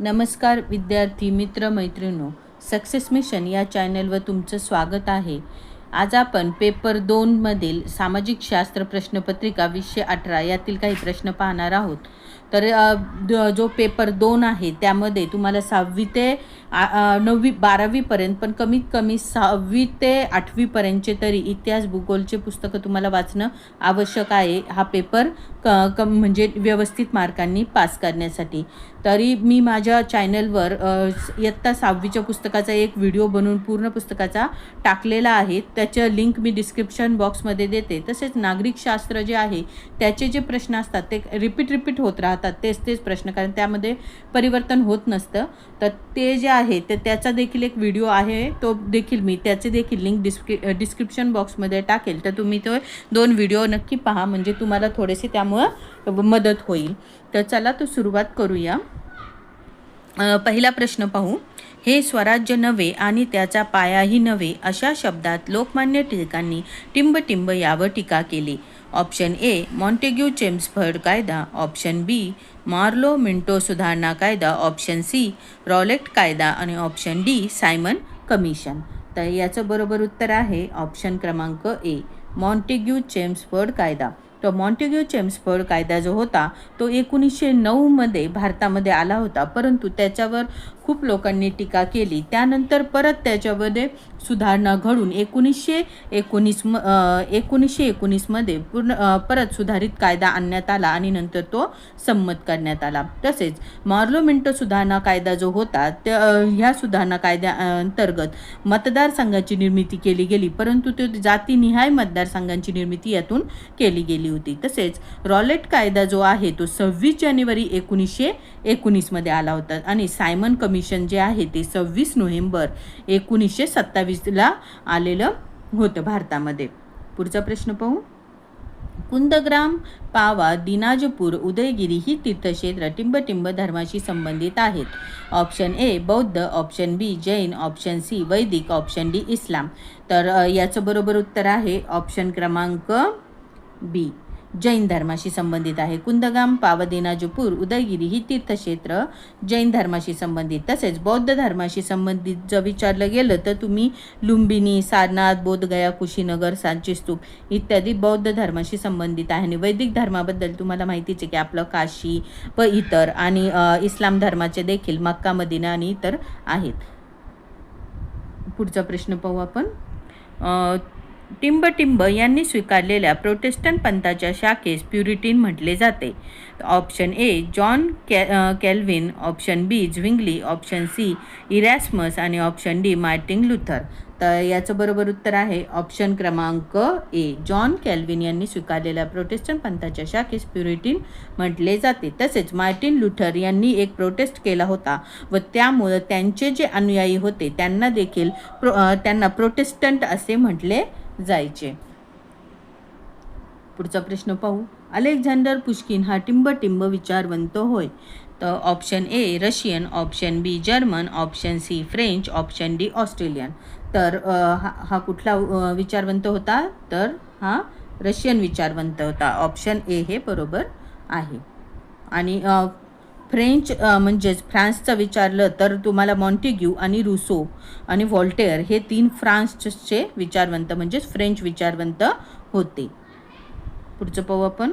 नमस्कार विद्यार्थी मित्र मैत्रिणो सक्सेस मिशन या चॅनलवर तुमचं स्वागत आहे. आज आपण पेपर दोनमधील सामाजिक शास्त्र प्रश्नपत्रिका वीसशे अठरा यातील काही प्रश्न पाहणार आहोत. तर जो पेपर दोन आहे त्यामध्ये तुम्हाला सहावी ते नववी बारावीपर्यंत पण कमीत कमी सहावी ते आठवीपर्यंतचे तरी इतिहास भूगोलचे पुस्तकं तुम्हाला वाचणं आवश्यक आहे. हा पेपर क क म्हणजे व्यवस्थित मार्कांनी पास करण्यासाठी. तरी मी माझ्या चॅनलवर इयत्ता सहावीच्या पुस्तकाचा एक व्हिडिओ बनवून पूर्ण पुस्तकाचा टाकलेला आहे. त्याचं लिंक मी डिस्क्रिप्शन बॉक्समध्ये देते. तसेच नागरिकशास्त्र जे आहे त्याचे जे प्रश्न असतात ते रिपीट रिपीट होत राहतात. तेच तेच प्रश्न कारण त्यामध्ये परिवर्तन होत नसतं. तर ते जे आहे ते त्याचा देखील एक व्हिडिओ आहे. तो देखील मी त्याचे देखील लिंक डिस्क्रि डिस्क्रिप्शन बॉक्समध्ये टाकेल. तर तुम्ही तो दोन व्हिडिओ नक्की पहा. म्हणजे तुम्हाला थोडेसे त्यामुळे मदत होईल. तर चला तो सुरुवात करूया. पहिला प्रश्न पाहू. हे स्वराज्य नव्हे आणि त्याचा पायाही नव्हे अशा शब्दात लोकमान्य टिळकांनी टिंबटिंब यावर टीका केली. ऑप्शन ए मॉन्टेग्यू चेम्सफर्ड कायदा. ऑप्शन बी मार्लो मिंटो सुधारणा कायदा. ऑप्शन सी रॉलेक्ट कायदा. आणि ऑप्शन डी सायमन कमिशन. तर याचं बरोबर उत्तर आहे ऑप्शन क्रमांक ए मॉन्टेग्यू चेम्सफर्ड कायदा. तो मॉन्टेग्यू चेम्सफर्ड कायदा जो होता तो एकोणीसशे नऊमध्ये भारतामध्ये आला होता. परंतु त्याच्यावर खूप लोकांनी टीका केली. त्यानंतर परत त्याच्यामध्ये सुधारणा घडून एकोणीसशे एकोणीस म एकोणीसशे एकोणीसमध्ये पूर्ण परत सुधारित कायदा आणण्यात आला आणि नंतर तो संमत करण्यात आला. तसेच मार्लोमेंटो सुधारणा कायदा जो होता त्या ह्या सुधारणा कायद्या अंतर्गत मतदारसंघाची निर्मिती केली गेली परंतु तो जातीनिहाय मतदारसंघांची निर्मिती यातून केली गेली होती. तसेच रॉलेट कायदा जो आहे तो सव्वीस जानेवारी एकोणीसशे एकोणीसमध्ये आला होता आणि सायमन कमी कमिशन जे आहे ते सव्वीस नोव्हेंबर एकोणीसशे सत्तावीसला आलेलं होतं भारतामध्ये. पुढचा प्रश्न पाहू. कुंदग्राम पावा दिनाजपूर उदयगिरी ही तीर्थक्षेत्र टिंबटिंब धर्माशी संबंधित आहेत. ऑप्शन ए बौद्ध option B Jain option C वैदिक ऑप्शन डी इस्लाम. तर याचं बरोबर उत्तर आहे ऑप्शन क्रमांक बी. जैन धर्माशी संबंधित आहे. कुंदगाम पावदिनाजपूर उदयगिरी ही तीर्थक्षेत्र जैन धर्माशी संबंधित. तसेच बौद्ध धर्माशी संबंधित जर विचारलं गेलं तर तुम्ही लुंबिनी सारनाथ बोधगया कुशीनगर सांची स्तूप इत्यादी बौद्ध धर्माशी संबंधित आहे. आणि वैदिक धर्माबद्दल तुम्हाला माहितीच आहे की आपलं काशी व इतर आणि इस्लाम धर्माचे देखील मक्का मदिना आणि इतर आहेत. पुढचा प्रश्न पाहू आपण. टिंबटिंब यांनी स्वीकारलेल्या प्रोटेस्टंट पंथाच्या शाखेस प्युरिटीन म्हटले जाते. ऑप्शन ए जॉन कॅ Calvin option B Zwingli option C Erasmus आणि ऑप्शन डी मार्टिन लुथर. तर याचं बरोबर उत्तर आहे ऑप्शन क्रमांक ए. जॉन कॅल्विन यांनी स्वीकारलेल्या प्रोटेस्टंट पंथाच्या शाखेस प्युरिटीन म्हटले जाते. तसेच मार्टिन लुथर यांनी एक प्रोटेस्ट केला होता व त्यामुळं त्यांचे जे अनुयायी होते त्यांना देखील प्रो त्यांना प्रोटेस्टंट असे म्हटले जायचे. पुढचा प्रश्न पाहू. अलेक्झांडर पुष्किन हा टिंबटिंब विचारवंत होय. तर option A Russian. Option B German. Option C French. Option D Australian. तर हा हा कुठला विचारवंत होता? तर हा रशियन विचारवंत होता. ऑप्शन ए हे बरोबर आहे. आणि फ्रेंच म्हणजेच फ्रान्सचं विचारलं तर तुम्हाला मॉन्टेग्यू आणि रुसो आणि व्हॉल्टेअर हे तीन फ्रान्सचे विचारवंत म्हणजेच फ्रेंच विचारवंत होते. पुढचं पाहू आपण.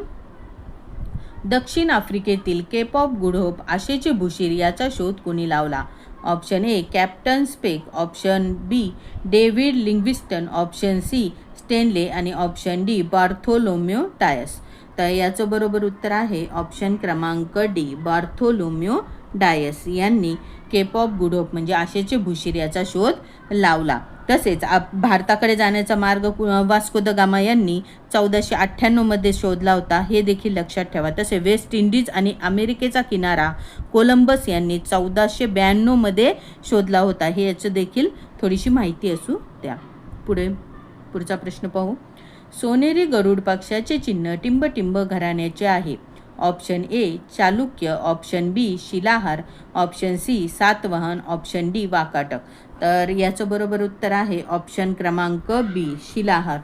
दक्षिण आफ्रिकेतील केप ऑफ गुड होप आशेचे भुशीर याचा शोध कोणी लावला? Option A captain Speke option B David Livingstone option C Stanley आणि ऑप्शन डी बार्थोलोम्यो टायस तर याचं बरोबर उत्तर आहे ऑप्शन क्रमांक डी बार्थोलोम्यो डायस यांनी केप ऑफ गुडोप म्हणजे आशेचे भुशीर याचा शोध लावला. तसेच आप भारताकडे जाण्याचा मार्ग वास्को द गामा यांनी चौदाशे अठ्ठ्याण्णवमध्ये शोधला होता. हे देखील लक्षात ठेवा. तसे वेस्ट इंडिज आणि अमेरिकेचा किनारा कोलंबस यांनी चौदाशे ब्याण्णवमध्ये शोधला होता. हे याचं देखील थोडीशी माहिती असू द्या. पुढे पुढचा प्रश्न पाहू. सोनेरी गरुड पक्षाचे चिन्ह टिंबटिंब घराण्याचे आहे. Option A Chalukya. Option B Shilahara. Option C Satavahana. Option D Vakataka. तर याचं बरोबर उत्तर आहे ऑप्शन क्रमांक बी शिलाहार.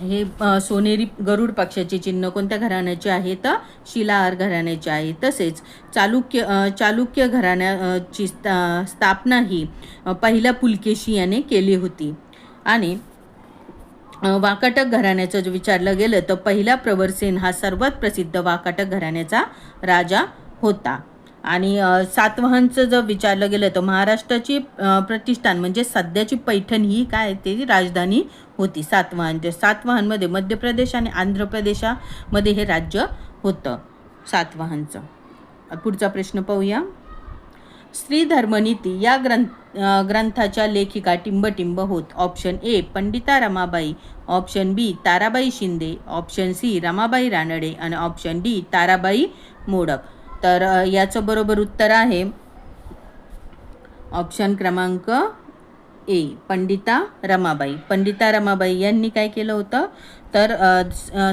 हे सोनेरी गरुड पक्षाचे चिन्ह कोणत्या घराण्याचे आहे? तर शिलाहार घराण्याचे आहे. तसेच चालुक्य चालुक्य घराण्याची स्था स्थापना ही पहिल्या पुलकेशी याने केली होती. आणि वाकाटक घराण्याचं जर विचारलं गेलं तर पहिला प्रवरसेन हा सर्वात प्रसिद्ध वाकाटक घराण्याचा राजा होता. आणि सातवहनचं सातवाहनचं जर विचारलं गेलं तर महाराष्ट्राची प्रतिष्ठान म्हणजे सध्याची पैठण ही काय ते राजधानी होती सातवाहन. ते सातवाहनमध्ये मध्य प्रदेश आणि आंध्र प्रदेशामध्ये हे राज्य होतं सातवाहनचं. पुढचा प्रश्न पाहूया. स्त्री धर्मनीती या ग्रंथ ग्रंथाच्या लेखिका टिंबटिंब होत. Option A Pandita Ramabai. Option B Tarabai Shinde. Option C Ramabai Ranade. आणि ऑप्शन डी ताराबाई मोडक. तर याचं बरोबर उत्तर आहे. ऑप्शन क्रमांक ए पंडिता रमाबाई. पंडिता रमाबाई यांनी काय केलं होतं? तर अ,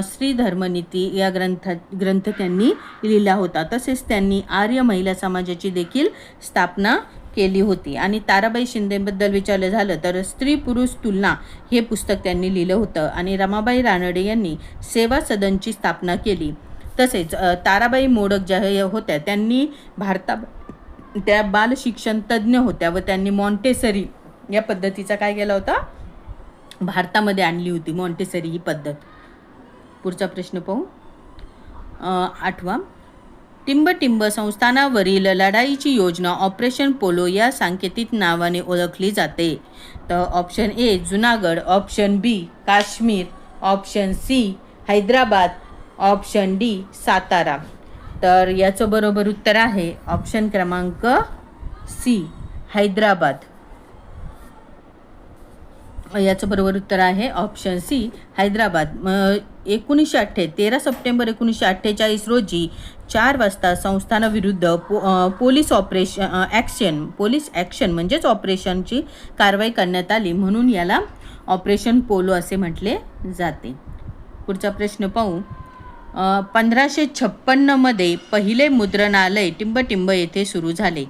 श्री धर्मनीती या ग्रंथ ग्रंथ त्यांनी लिहिला होता. तसेच त्यांनी आर्य महिला समाजाची देखील स्थापना केली होती. आणि ताराबाई शिंदेबद्दल विचारलं झालं तर स्त्री पुरुष तुलना हे पुस्तक त्यांनी लिहिलं होतं. आणि रमाबाई रानडे यांनी सेवा सदनची स्थापना केली. तसेच ताराबाई मोडक ज्या होत्या त्यांनी भारता त्या बालशिक्षण तज्ज्ञ होत्या व त्यांनी मॉन्टेसरी या पद्धतीचा काय केला होता? भारतामध्ये आणली होती. मॉन्टेसरी ही पद्धत. पुढचा प्रश्न पाहू. आठवा आठवा. टिंबटिंब संस्थानावरील लढाईची योजना ऑपरेशन पोलो या सांकेतिक नावाने ओळखली जाते. तर option A Junagadh. Option B Kashmir. Option C Hyderabad. Option D Satara. तर याचं बरोबर उत्तर आहे ऑप्शन क्रमांक सी हैदराबाद. याचं बरोबर उत्तर आहे ऑप्शन सी हैदराबाद. एकोणीसशे अठ्ठे तेरा सप्टेंबर एकोणीसशे अठ्ठेचाळीस रोजी चार वाजता संस्थानाविरुद्ध पो police operation action police action म्हणजेच ऑपरेशनची कारवाई करण्यात आली म्हणून याला ऑपरेशन पोलो असे म्हटले जाते. पुढचा प्रश्न पाहू. पंधराशे छप्पन्नमध्ये पहिले मुद्रणालय टिंबटिंब येथे सुरू झाले.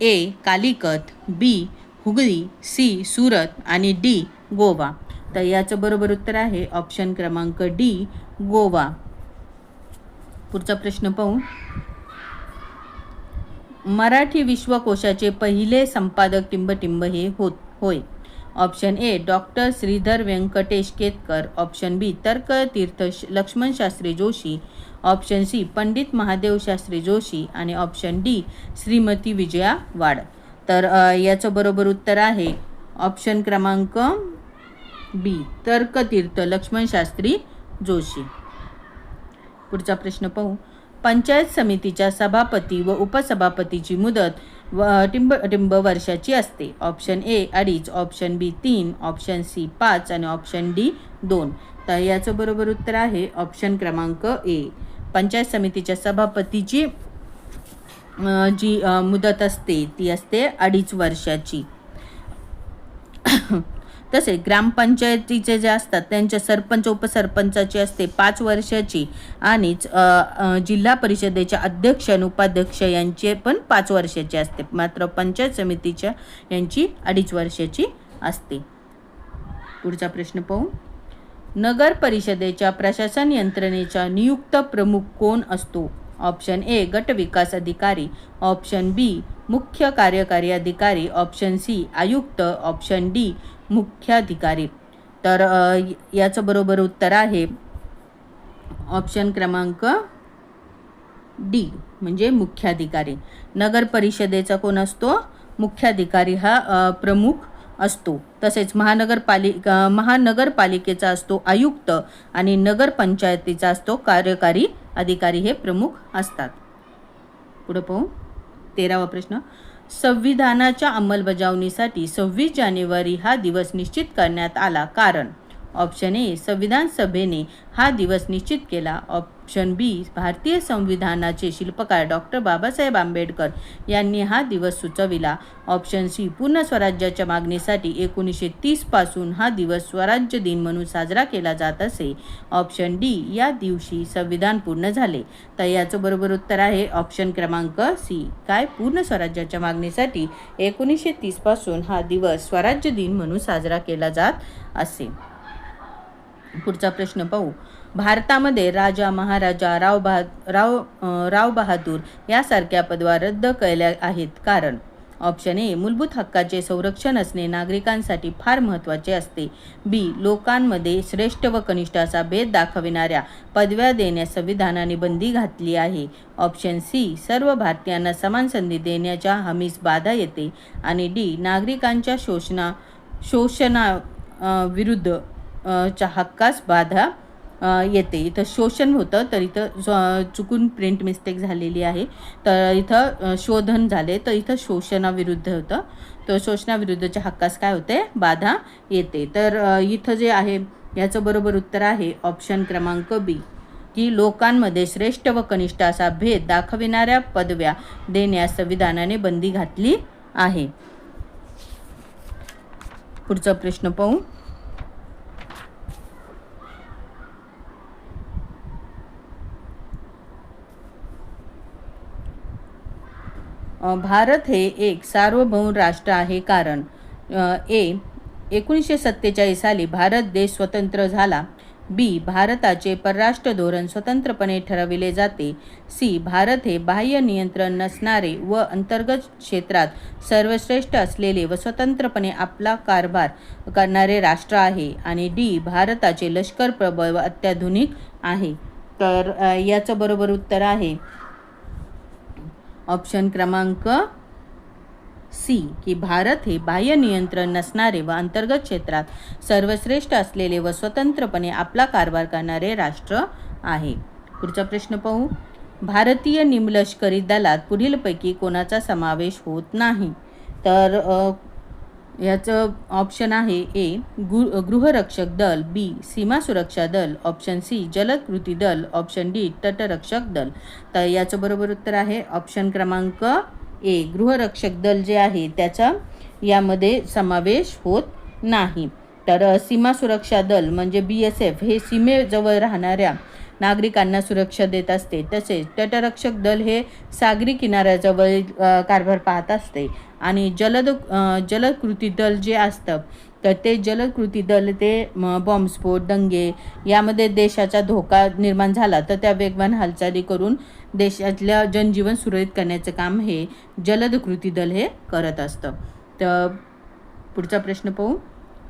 A Calicut B Hooghly C Surat आणि डी गोवा. तर याचं बरोबर उत्तर आहे ऑप्शन क्रमांक डी गोवा. पुढचा प्रश्न पाहू. मराठी विश्वकोशाचे पहिले संपादक टिंबटिंब हे होत होय. Option A doctor Shridhar Venkatesh Ketkar option B Tarkatirtha श- Laxman Shastri Joshi. Option C Pandit Mahadev Shastri Joshi. आणि ऑप्शन डी श्रीमती विजया वाड तर याचं बरोबर उत्तर आहे ऑप्शन क्रमांक बी. तर्कतीर्थ लक्ष्मण शास्त्री जोशी. पुढचा प्रश्न पाहू. पंचायत समितीच्या सभापती व उपसभापतीची मुदत व टिंब टिंब वर्षाची असते. ऑप्शन ए अडीच ऑप्शन बी तीन ऑप्शन सी पाच आणि ऑप्शन डी दोन. तर याचं बरोबर उत्तर आहे ऑप्शन क्रमांक ए. पंचायत समितीच्या सभापतीची जी मुदत असते ती असते अडीच वर्षाची. तसे ग्रामपंचायतीचे जे असतात त्यांच्या सरपंच उपसरपंचाची असते पाच वर्षाची. आणि जिल्हा परिषदेच्या अध्यक्ष आणि उपाध्यक्ष यांचे पण पाच वर्षाची असते. मात्र पंचायत समितीच्या यांची अडीच वर्षाची असते. पुढचा प्रश्न पाहू. नगर परिषदेच्या प्रशासन यंत्रणेचा नियुक्त प्रमुख कोण असतो? ऑप्शन ए गट विकास अधिकारी. ऑप्शन बी मुख्य कार्यकारी अधिकारी. ऑप्शन सी आयुक्त. ऑप्शन डी मुख्याधिकारी. तर याचं बरोबर उत्तर आहे. ऑप्शन क्रमांक डी म्हणजे मुख्याधिकारी. नगर परिषदेचा कोण असतो? मुख्याधिकारी हा प्रमुख असतो. तसेच महानगरपालिका महानगरपालिकेचा असतो आयुक्त आणि नगरपंचायतीचा असतो कार्यकारी अधिकारी हे प्रमुख असतात. पुढं पाहू. तेरावा प्रश्न. संविधानाच्या अंमलबजावणीसाठी सव्वीस जानेवारी हा दिवस निश्चित करण्यात आला. कारण ऑप्शन ए संविधान सभेने हा दिवस निश्चित केला. ऑप्शन बी भारतीय संविधानाचे शिल्पकार डॉक्टर बाबासाहेब आंबेडकर यांनी हा दिवस सुचविला. ऑप्शन सी पूर्ण स्वराज्याच्या मागणीसाठी एकोणीसशे तीसपासून हा दिवस स्वराज्य दिन म्हणून साजरा केला जात असे. ऑप्शन डी या दिवशी संविधान पूर्ण झाले. तर याचं बरोबर उत्तर आहे ऑप्शन क्रमांक सी. काय? पूर्ण स्वराज्याच्या मागणीसाठी एकोणीसशे तीसपासून हा दिवस स्वराज्य दिन म्हणून साजरा केला जात असे. पुढचा प्रश्न पाहू. भारतामध्ये राजा महाराजा राव बहा राव राव बहादूर यासारख्या पदवा रद्द केल्या आहेत. कारण ऑप्शन ए मूलभूत हक्काचे संरक्षण असणे नागरिकांसाठी फार महत्त्वाचे असते. बी लोकांमध्ये श्रेष्ठ व कनिष्ठाचा भेद दाखविणाऱ्या पदव्या देण्यास संविधानाने बंदी घातली आहे. ऑप्शन सी सर्व भारतीयांना समान संधी देण्याच्या हमीस बाधा येते. आणि डी नागरिकांच्या शोषणा शोषणा विरुद्ध हक्कास बाधा येते. इथं शोषण होतं तर इथं चुकून प्रिंट मिस्टेक झालेली आहे. तर इथं शोधन झाले तर इथं शोषणाविरुद्ध होतं. तर शोषणाविरुद्धच्या हक्कास काय होते? बाधा येते. तर इथं जे आहे याचं बरोबर उत्तर आहे ऑप्शन क्रमांक बी की लोकांमध्ये श्रेष्ठ व कनिष्ठ असा भेद दाखविणाऱ्या पदव्या देण्यास संविधानाने बंदी घातली आहे. पुढचा प्रश्न पाहू. भारत हे एक सार्वभौम राष्ट्र आहे कारण ए एकोणीसशे सत्तेचाळीस साली भारत देश स्वतंत्र झाला. बी भारताचे परराष्ट्र धोरण स्वतंत्रपणे ठरविले जाते. सी भारत हे बाह्य नियंत्रण नसणारे व अंतर्गत क्षेत्रात सर्वश्रेष्ठ असलेले व स्वतंत्रपणे आपला कारभार करणारे राष्ट्र आहे आणि डी भारताचे लष्कर प्रबळ व अत्याधुनिक आहे. तर याचं बरोबर उत्तर आहे. ऑप्शन क्रमांक सी की भारत हे बाह्य नियंत्रण नसणारे व अंतर्गत क्षेत्रात सर्वश्रेष्ठ असलेले व स्वतंत्रपणे आपला कारभार करणारे राष्ट्र आहे. पुढचा प्रश्न पाहू. भारतीय निमलष्करी दलात पुढीलपैकी कोणाचा समावेश होत नाही? तर याचं ऑप्शन आहे ए गु गृहरक्षक दल बी सीमा सुरक्षा दल ऑप्शन सी जलद कृती दल ऑप्शन डी तटरक्षक दल. तर याचं बरोबर उत्तर आहे ऑप्शन क्रमांक ए गृहरक्षक दल जे आहे त्याचा यामध्ये समावेश होत नाही. तर सीमा सुरक्षा दल म्हणजे बी एस एफ हे सीमेजवळ राहणाऱ्या नागरिकांना सुरक्षा देत असते. तसेच तटरक्षक दल हे सागरी किनाऱ्याजवळ कारभार पाहत असते. आणि जलद जलकृती जलद दल जे असतं तर ते जलद कृती दल ते बॉम्बस्फोट दंगे यामध्ये देशाचा धोका निर्माण झाला. तर त्या वेगवान हालचाली करून देशातल्या जनजीवन सुरळीत करण्याचं काम हे जलद कृती दल हे करत असतं. तर पुढचा प्रश्न पाहू.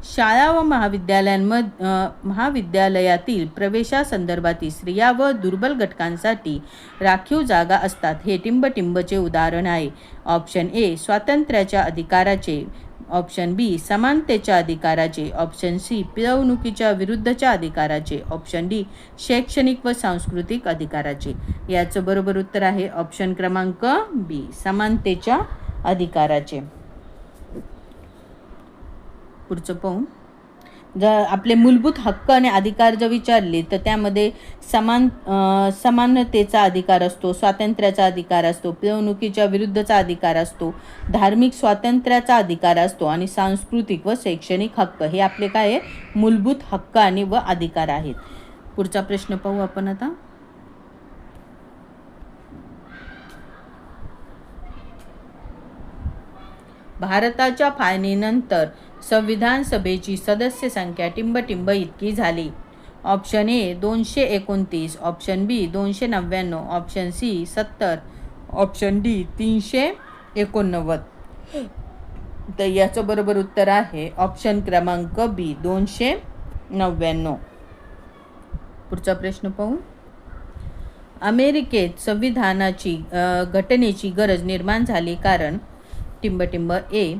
शाळा व महाविद्यालयांमध महाविद्यालयातील प्रवेशासंदर्भातील स्त्रिया व दुर्बल घटकांसाठी राखीव जागा असतात. हे टिंबटिंबचे उदाहरण आहे. ऑप्शन ए स्वातंत्र्याच्या अधिकाराचे. ऑप्शन बी समानतेच्या अधिकाराचे. ऑप्शन सी पिळवणुकीच्या विरुद्धच्या अधिकाराचे. ऑप्शन डी शैक्षणिक व सांस्कृतिक अधिकाराचे. याचं बरोबर उत्तर आहे ऑप्शन क्रमांक बी समानतेच्या अधिकाराचे. पुढचं पाहू. जर आपले मूलभूत हक्क आणि अधिकार जर विचारले तर त्यामध्ये समान समानतेचा अधिकार असतो स्वातंत्र्याचा अधिकार असतो पिळवणुकीच्या विरुद्धचा अधिकार असतो धार्मिक स्वातंत्र्याचा अधिकार असतो आणि सांस्कृतिक व शैक्षणिक हक्क हे आपले काय आहे? मूलभूत हक्क आणि व अधिकार आहेत. पुढचा प्रश्न पाहू आपण आता. भारताच्या फाळणीनंतर संविधान सभेची सदस्य संख्या टिंबटिंब इतकी झाली. ऑप्शन ए दोनशे एकोणतीस. ऑप्शन बी दोनशे नव्याण्णव. ऑप्शन सी सत्तर. ऑप्शन डी तीनशे एकोणनव्वद. तर याचं बरोबर उत्तर आहे ऑप्शन क्रमांक बी दोनशे नव्याण्णव. पुढचा प्रश्न पाहू. अमेरिकेत संविधानाची घटनेची गरज निर्माण झाली कारण टिंबटिंब ए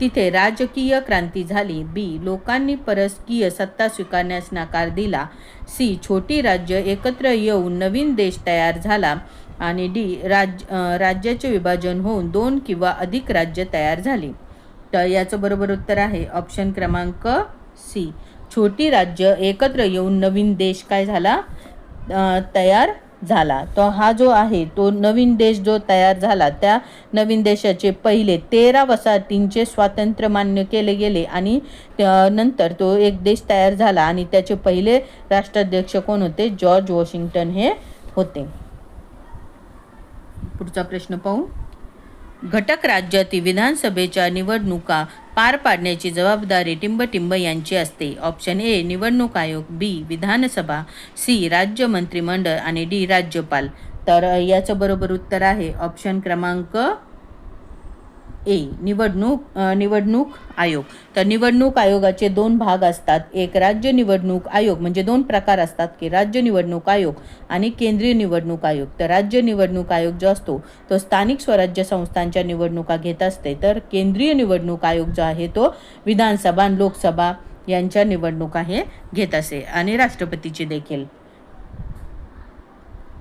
तिथे राजकीय क्रांती झाली. बी. लोकांनी परस्कीय सत्ता स्वीकारण्यास नकार दिला. सी. छोटी राज्य एकत्र येऊन नवीन देश तयार झाला आणि डी. राज राज्याचे विभाजन होऊन दोन किंवा अधिक राज्य तयार झाली. तर याचं बरोबर उत्तर आहे. ऑप्शन क्रमांक सी. छोटी राज्य एकत्र येऊन नवीन देश काय झाला? तयार झाला. तो हा जो आहे तो नवीन देश जो तयार झाला त्या नवीन देशाचे पहिले तेरा वसाहतींचे स्वातंत्र्य मान्य केले गेले आणि नंतर तो एक देश तयार झाला आणि त्याचे पहिले राष्ट्राध्यक्ष कोण होते? जॉर्ज वॉशिंग्टन हे होते. पुढचा प्रश्न पाहू. घटक राज्यातील विधानसभेच्या निवडणुका पार पाडण्याची जबाबदारी टिंबटिंब यांची असते. ऑप्शन ए निवडणूक आयोग बी विधानसभा सी राज्य मंत्रिमंडळ आणि डी राज्यपाल. तर याचं बरोबर उत्तर आहे. ऑप्शन क्रमांक ए निवडणूक निवडणूक आयोग. तर निवडणूक आयोगाचे दोन भाग असतात. एक राज्य निवडणूक आयोग म्हणजे दोन प्रकार असतात की राज्य निवडणूक आयोग आणि केंद्रीय निवडणूक आयोग. तर राज्य निवडणूक आयोग जो असतो तो स्थानिक स्वराज्य संस्थांच्या निवडणुका घेत असते. तर केंद्रीय निवडणूक आयोग जो आहे तो विधानसभा आणि लोकसभा यांच्या निवडणुका हे घेत असे. आणि राष्ट्रपतीची देखील.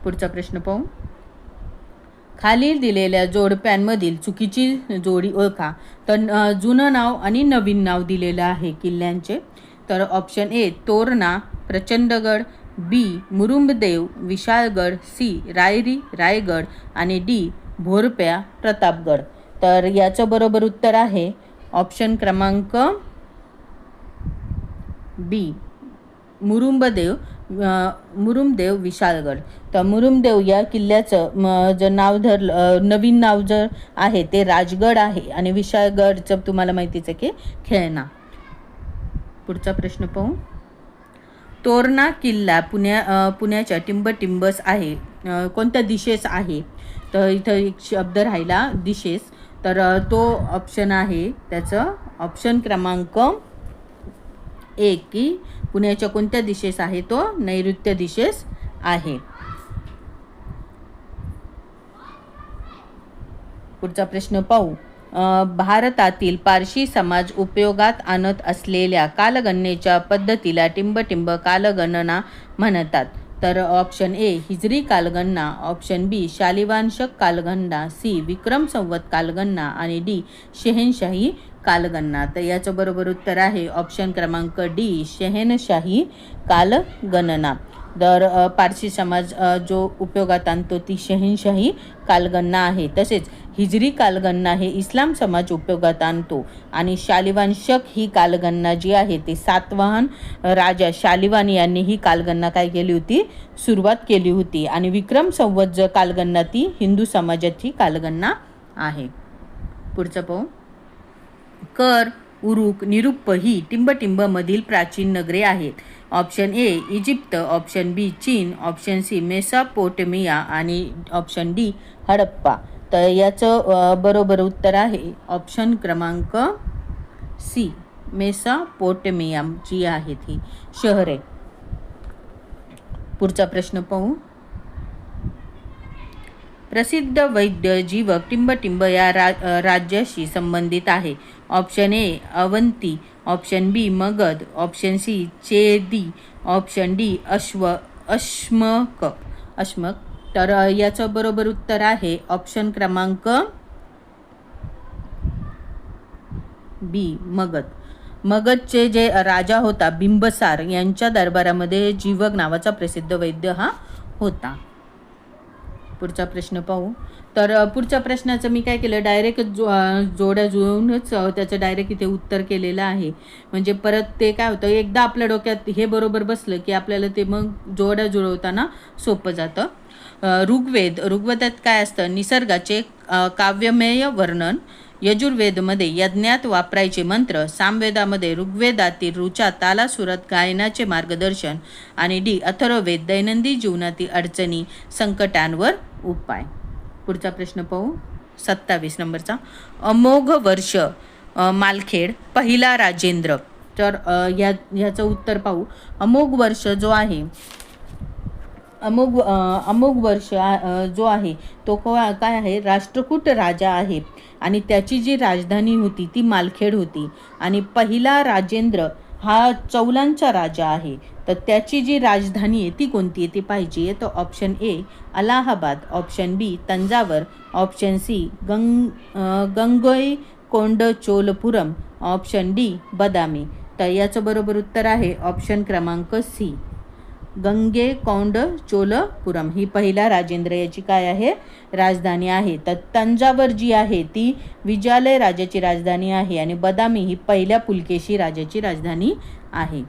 पुढचा प्रश्न पाहू. खालील दिलेल्या जोडप्यांमधील चुकीची जोडी ओळखा. तर जुनं नाव आणि नवीन नाव दिलेलं आहे किल्ल्यांचे. तर option A Torna Prachandgad B Murumbdev Vishalgad C Rairi Raigad आणि डी भोरप्या प्रतापगड. तर याचं बरोबर उत्तर आहे ऑप्शन क्रमांक बी मुरुंबदेव मुरुमदेव विशाळगड तर मुरुमदेव या किल्ल्याचं म, जर नाव धरलं नवीन नाव जर आहे ते राजगड आहे आणि विशाळगडचं तुम्हाला माहितीच आहे की खेळणा. पुढचा प्रश्न पाहू. तोरणा किल्ला पुण्या पुण्याच्या पुण्याच्या टिंबटिंबस आहे. कोणत्या दिशेस आहे? तर इथं एक शब्द राहिला दिशेस. तर तो ऑप्शन आहे त्याचं ऑप्शन क्रमांक एक की पुण्याच्या कोणत्या दिशेस आहे तो? नैऋत्य दिशेस आहे. पुढचा प्रश्न पाहू. भारतातील पारशी समाज उपयोगात आणत असलेल्या कालगणनेच्या पद्धतीला टिंबटिंब कालगणना म्हणतात. तर ऑप्शन ए हिजरी कालगणना. ऑप्शन बी शालिवांशक कालगणना. सी विक्रम संवत कालगणना. आणि डी शहेनशाही कालगणना. तर याच्याबरोबर उत्तर आहे ऑप्शन क्रमांक डी शहेनशाही कालगणना. तर पारशी पारसी समाज जो उपयोगात आणतो ती शहेनशाही कालगणना आहे. तसेच हिजरी कालगणना हे इस्लाम समाज उपयोगात आणतो. आणि शालिवांशक ही कालगणना जी आहे ती सातवाहन राजा शालिवान यांनी ही कालगणना काय केली होती? सुरुवात केली होती. आणि विक्रम संवत कालगणना ती हिंदू समाजाची कालगणना आहे. पुढचं पाहू. कर उरुक निरुप्प ही टिंबटिंबमधील प्राचीन नगरे आहेत. Option A Egypt. Option B चीन. Option C Mesopotamia. आणि ऑप्शन डी हडप्पा. तर याचं बरोबर उत्तर आहे. ऑप्शन क्रमांक सी मेसापोटेमिया जी आहेत ही. शहरे. पुढचा प्रश्न पाहू. प्रसिद्ध वैद्य जीवक टिंबटिंब या रा राज्याशी संबंधित आहे. Option A Avanti. Option B Magadha. Option C Chedi. Option D अश्व अश्मक. अश्मक. तर याचं बरोबर उत्तर आहे ऑप्शन क्रमांक बी मगध. मगधचे जे राजा होता बिंबसार यांच्या दरबारामध्ये जीवक नावाचा प्रसिद्ध वैद्य हा होता. पुढचा प्रश्न पाहू. तर पुढच्या प्रश्नाचं मी काय केलं डायरेक्ट जो जोड्या जुळवूनच त्याचं डायरेक्ट इथे उत्तर केलेलं आहे. म्हणजे परत ते काय होतं एकदा आपल्या डोक्यात हे बरोबर बसलं की आपल्याला ते मग जोड्या जुळवताना सोपं जातं. ऋग्वेद ऋग्वेदात काय असतं निसर्गाचे काव्यमेय वर्णन यजुर्वेदमध्ये यज्ञात वापरायचे मंत्र सामवेदामध्ये ऋग्वेदातील ऋचा तालासुरात गायनाचे मार्गदर्शन आणि डी अथर्ववेद दैनंदिन जीवनातील अडचणी संकटांवर उपाय. पुढचा प्रश्न पाहू. सत्तावीस नंबरचा. अमोघ वर्ष मालखेड पहिला राजेंद्र. तर ह्या ह्याचं उत्तर पाहू. अमोघ वर्ष जो आहे अमोघ अमुक वर्ष जो आहे तो को- काय आहे राष्ट्रकूट राजा आहे. आणि त्याची जी राजधानी होती ती मालखेड होती. आणि पहिला राजेंद्र हा चौलांचा राजा आहे. तर त्याची जी राजधानी आहे ती कोणती आहे ती पाहिजे. तर option A Allahabad. Option B Thanjavur. Option C Gang Gangohi Kond Cholapuram option D Badami. तर याचं बरोबर उत्तर आहे ऑप्शन क्रमांक सी गंगे कौंड चोलपुरम ही पहिला राजेंद्र याची काय आहे? राजधानी आहे. तर तंजावर जी आहे ती विजालय राजाची राजधानी आहे आणि बदामी ही पहिल्या पुलकेशी राजाची राजधानी आहे.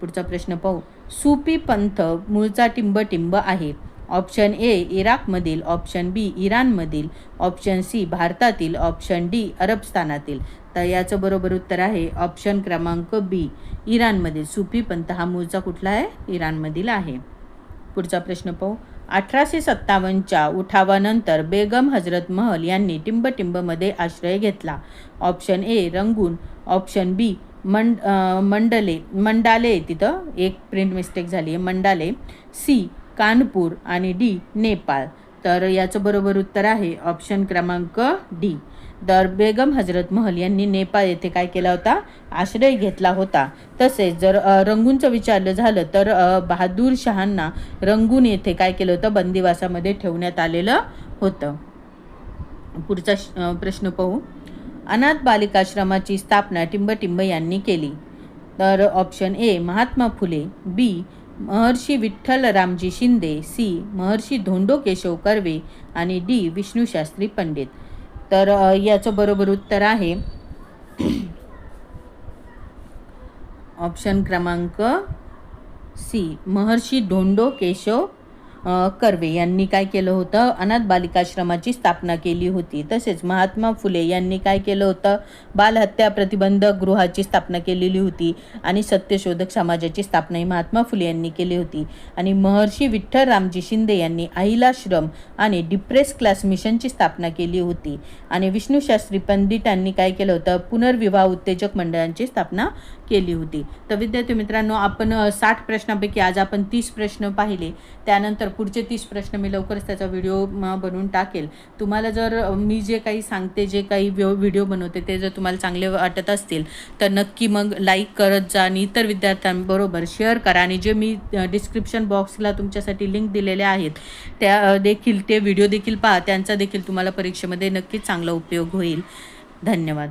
पुढचा प्रश्न पाहू. सुपी पंथ मूळचा टिंब टिंब आहे. ऑप्शन ए इराकमधील ऑप्शन बी इराणमधील ऑप्शन सी भारतातील ऑप्शन डी अरबस्थानातील तर याचं बरोबर उत्तर आहे ऑप्शन क्रमांक बी इराणमधील सुफी पंथ हा मूळचा कुठला आहे? इराणमधील आहे. पुढचा प्रश्न पाहू. अठराशे सत्तावन्नच्या उठावानंतर बेगम हजरत महल यांनी टिंबटिंबमध्ये आश्रय घेतला. Option A Rangoon. Option B मंड मंडले मंडाले. तिथं एक प्रिंट मिस्टेक झाली आहे. मंडाले सी कानपूर आणि डी नेपाळ. तर याचं बरोबर उत्तर आहे ऑप्शन क्रमांक डी तर बेगम हजरत महल यांनी नेपाळ येथे काय केला होता? आश्रय घेतला होता. तसेच जर रंगूनचं विचारलं झालं तर बहादूर शहांना रंगून येथे काय केलं होतं? बंदिवासामध्ये ठेवण्यात आलेलं होतं. पुढचा प्रश्न पाहू. अनाथ बालिकाश्रमाची स्थापना टिंबटिंब यांनी केली. तर option A Mahatma Phule. B Maharshi Vitthal Ramji Shinde. C Maharshi Dhondo Keshav Karve. आणि डी विष्णूशास्त्री पंडित. तर याचं बरोबर उत्तर आहे. ऑप्शन क्रमांक सी. महर्षी धोंडो केशव कर्वे यांनी काय केलं होतं? अनाथ बालिकाश्रमाची स्थापना केली होती. तसेच महात्मा फुले यांनी काय केलं होतं? बालहत्या प्रतिबंध गृहाची स्थापना केलेली होती आणि सत्यशोधक समाजाची स्थापना ही महात्मा फुले यांनी केली होती. आणि महर्षी विठ्ठल रामजी शिंदे यांनी अहिलाश्रम आणि डिप्रेस क्लास मिशनची स्थापना केली होती. आणि विष्णूशास्त्री पंडितांनी काय केलं होतं? पुनर्विवाह उत्तेजक मंडळांची स्थापना केली होती. तर विद्यार्थी मित्रांनो आपण साठ प्रश्नापैकी आज आपण तीस प्रश्न पाहिले. त्यानंतर पुढचे तीस प्रश्न मी लवकरच त्याचा व्हिडिओ बनवून टाकेल. तुम्हाला जर मी जे काही सांगते जे काही व्हिडिओ व्हिडिओ बनवते ते जर तुम्हाला चांगले वाटत असतील तर नक्की मग लाईक करत जा आणि इतर विद्यार्थ्यांबरोबर शेअर करा. आणि जे मी डिस्क्रिप्शन बॉक्सला तुमच्यासाठी लिंक दिलेल्या आहेत त्या देखील ते व्हिडिओ देखील पहा. त्यांचा देखील तुम्हाला परीक्षेमध्ये नक्कीच चांगला उपयोग होईल. धन्यवाद.